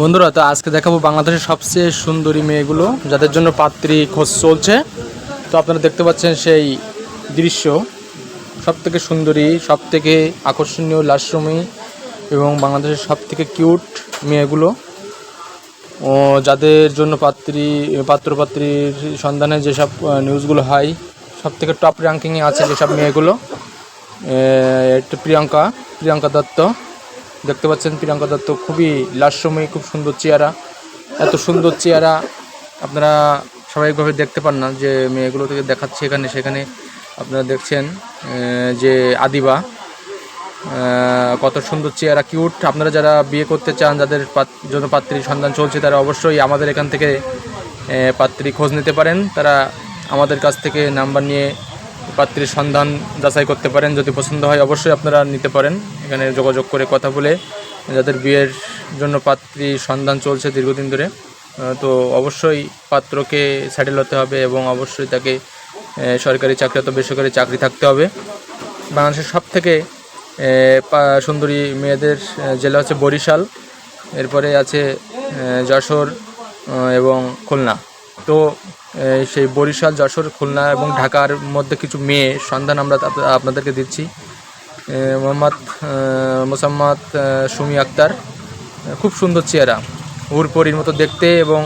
বন্ধুরা, তো আজকে দেখাবো বাংলাদেশের সবচেয়ে সুন্দরী মেয়েগুলো, যাদের জন্য পাত্রী খোঁজ চলছে। তো আপনারা দেখতে পাচ্ছেন সেই দৃশ্য। সব থেকে সুন্দরী সব থেকে আকর্ষণীয় লাস্যময়ী এবং বাংলাদেশের সব থেকে কিউট মেয়েগুলো। ও যাদের জন্য পাত্রী, পাত্রপাত্রীর সন্ধানে যেসব নিউজগুলো হয় সব থেকে টপ র্যাঙ্কিংয়ে আছে যেসব মেয়েগুলো। প্রিয়াঙ্কা প্রিয়াঙ্কা দত্ত। দেখতে পাচ্ছেন প্রিয়াঙ্কা দত্ত, খুবই লাস্যময়ী খুব সুন্দর চেহারা। এত সুন্দর চেহারা আপনারা স্বাভাবিকভাবে দেখতে পান না, যে মেয়েগুলো থেকে দেখাচ্ছে এখানে সেখানে। আপনারা দেখছেন যে আদিবা কত সুন্দর চেহারা, কিউট। আপনারা যারা বিয়ে করতে চান, যাদের জন্য পাত্রীর সন্ধান চলছে, তারা অবশ্যই আমাদের এখান থেকে পাত্রী খোঁজ নিতে পারেন। তারা আমাদের কাছ থেকে নাম্বার নিয়ে পাত্রীর সন্ধান যাচাই করতে পারেন, যদি পছন্দ হয় অবশ্যই আপনারা নিতে পারেন। এখানে যোগাযোগ করে কথা বলে যাদের বিয়ের জন্য পাত্রী সন্ধান চলছে দীর্ঘদিন ধরে তো অবশ্যই পাত্রকে স্যাটেল হতে হবে এবং অবশ্যই তাকে সরকারি চাকরি অথবা বেসরকারি চাকরি থাকতে হবে। বাংলাদেশের সব থেকে সুন্দরী মেয়েদের জেলা হচ্ছে বরিশাল, এরপরে আছে যশোর এবং খুলনা। তো সেই বরিশাল, যশোর, খুলনা এবং ঢাকার মধ্যে কিছু মেয়ে সন্ধান আমরা আপনাদেরকে দিচ্ছি। মোহাম্মদ মোসাম্মদ সুমি আক্তার। খুব সুন্দর চেহারা। হুরপরির মতো দেখতে এবং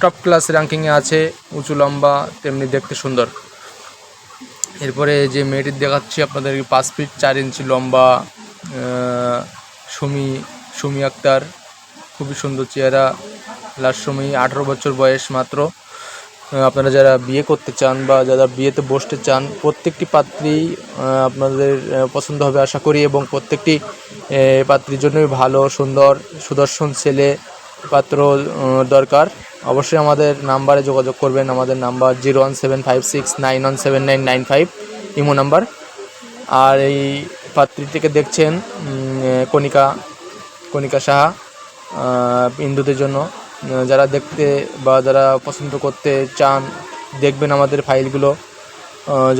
টপ ক্লাস র্যাঙ্কিংয়ে আছে, উঁচু লম্বা, তেমনি দেখতে সুন্দর। এরপরে যে মেয়েটি দেখাচ্ছি আপনাদের পাঁচ ফিট চার ইঞ্চি লম্বা সুমি সুমি আক্তার। খুবই সুন্দর চেহারা। লাস্ট সময় আঠারো বছর বয়স মাত্র। আপনারা যারা বিয়ে করতে চান বা যারা বিয়েতে বসতে চান প্রত্যেকটি পাত্রী আপনাদের পছন্দ হবে আশা করি এবং প্রত্যেকটি পাত্রীর জন্যই ভালো সুন্দর সুদর্শন ছেলে পাত্র দরকার। অবশ্যই আমাদের নাম্বারে যোগাযোগ করবেন। আমাদের number zero one seven five six nine one seven nine nine five imo number. আর এই পাত্রীটিকে দেখছেন কণিকা কণিকা সাহা আহ, হিন্দুদের জন্য। যারা দেখতে বা যারা পছন্দ করতে চান, দেখবেন আমাদের ফাইলগুলো।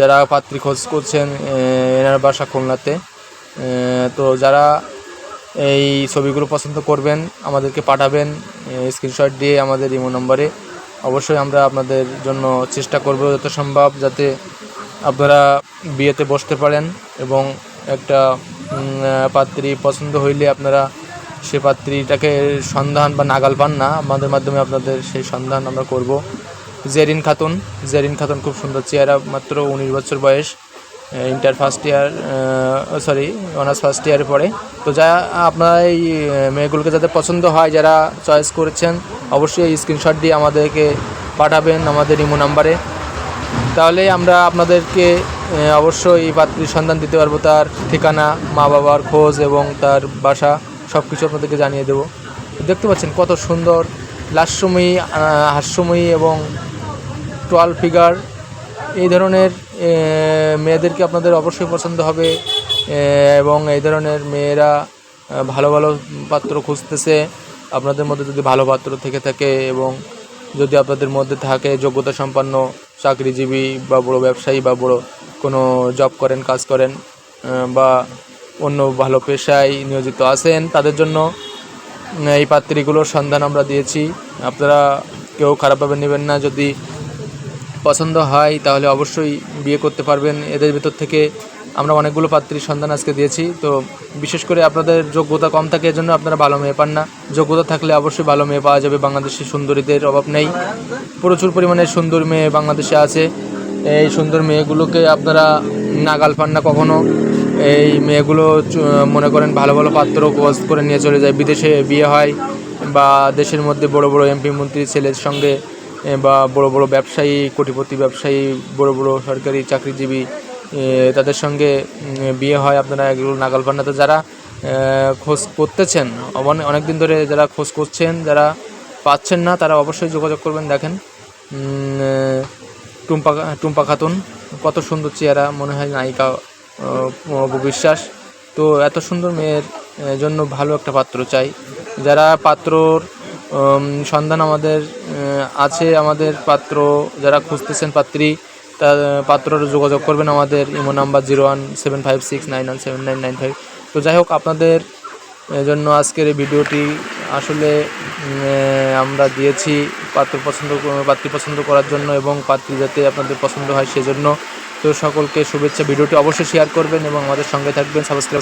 যারা পাত্রী খোঁজ করছেন এনার বাসা খুলনাতে। তো যারা এই ছবিগুলো পছন্দ করবেন, আমাদেরকে পাঠাবেন স্ক্রিনশট দিয়ে আমাদের ইমো নম্বরে। অবশ্যই আমরা আপনাদের জন্য চেষ্টা করব যত সম্ভব যাতে আপনারা বিয়েতে বসতে পারেন এবং একটা পাত্রী পছন্দ হইলে আপনারা সে পাত্রীটাকে সন্ধান বা নাগাল পান না। আমাদের মাধ্যমে আপনাদের সেই সন্ধান আমরা করব। জেরিন খাতুন। জেরিন খাতুন খুব সুন্দর চেহারা, মাত্র উনিশ বছর বয়স। Inter first year sorry honours first ইয়ারে পড়ে। তো যা, আপনারা এই মেয়েগুলোকে যাদের পছন্দ হয়, যারা চয়েস করেছেন, অবশ্যই স্ক্রিনশট দিয়ে আমাদেরকে পাঠাবেন আমাদের ইমো নাম্বারে তাহলে আমরা আপনাদেরকে অবশ্যই পাত্রীর সন্ধান দিতে পারব। তার ঠিকানা মা বাবার খোঁজ এবং তার বাসা। সব কিছু আপনাদেরকে জানিয়ে দেবো। দেখতে পাচ্ছেন কত সুন্দর, লাস্যময়ী হাস্যময়ী এবং টোয়াল ফিগার এই ধরনের মেয়েদেরকে আপনাদের অবশ্যই পছন্দ হবে এবং এই ধরনের মেয়েরা ভালো ভালো পাত্র খুঁজতেছে। আপনাদের মধ্যে যদি ভালো পাত্র থেকে থাকে এবং যদি আপনাদের মধ্যে থাকে যোগ্যতা সম্পন্ন চাকরিজীবী বা বড় ব্যবসায়ী বা বড় কোনো জব করেন, কাজ করেন বা অন্য ভালো পেশায় নিয়োজিত আছেন, তাদের জন্য এই পাত্রীগুলোর সন্ধান আমরা দিয়েছি। আপনারা কেউ খারাপভাবে নেবেন না, যদি পছন্দ হয়, তাহলে অবশ্যই বিয়ে করতে পারবেন। এদের ভেতর থেকে আমরা অনেকগুলো পাত্রীর সন্ধান আজকে দিয়েছি। তো বিশেষ করে আপনাদের যোগ্যতা কম থাকে, এজন্য আপনারা ভালো মেয়ে পান না। যোগ্যতা থাকলে অবশ্যই ভালো মেয়ে পাওয়া যাবে। বাংলাদেশি সুন্দরীদের অভাব নেই। প্রচুর পরিমাণে সুন্দর মেয়ে বাংলাদেশে আছে। এই সুন্দর মেয়েগুলোকে আপনারা নাগাল পান না কখনো। এই মেয়েগুলো মনে করেন ভালো ভালো পাত্র খোঁজ করে নিয়ে চলে যায়। বিদেশে বিয়ে হয় বা দেশের মধ্যে বড় বড় এমপি, মন্ত্রী, ছেলের সঙ্গে বা বড় বড় ব্যবসায়ী, কোটিপতি ব্যবসায়ী, বড় বড় সরকারি চাকরিজীবী তাদের সঙ্গে বিয়ে হয়। আপনারা এগুলো নাগাল পান না তো যারা খোঁজ করতেছেন অনেক দিন ধরে যারা খোঁজ করছেন, যারা পাচ্ছেন না, তারা অবশ্যই যোগাযোগ করবেন। দেখেন টুম্পা টুম্পা খাতুন, কত সুন্দর চেহারা, মনে হয় নায়িকা বিশ্বাস তো এত সুন্দর মেয়ের জন্য ভালো একটা পাত্র চাই। যারা পাত্রর সন্ধান আমাদের আছে আমাদের পাত্র, যারা খুঁজতেছেন পাত্রী, তা, পাত্ররা যোগাযোগ করবেন আমাদের imo number zero one seven five six nine one seven nine nine five. তো যাই হোক, আপনাদের জন্য আজকের এই ভিডিওটি আসলে আমরা দিয়েছি পাত্র পছন্দ, পাত্রী পছন্দ করার জন্য এবং পাত্রী যাতে আপনাদের পছন্দ হয় সেজন্য। তো সকলকে শুভেচ্ছা। ভিডিওটি অবশ্যই শেয়ার করবেন এবং আমাদের সঙ্গে থাকবেন। সাবস্ক্রাইব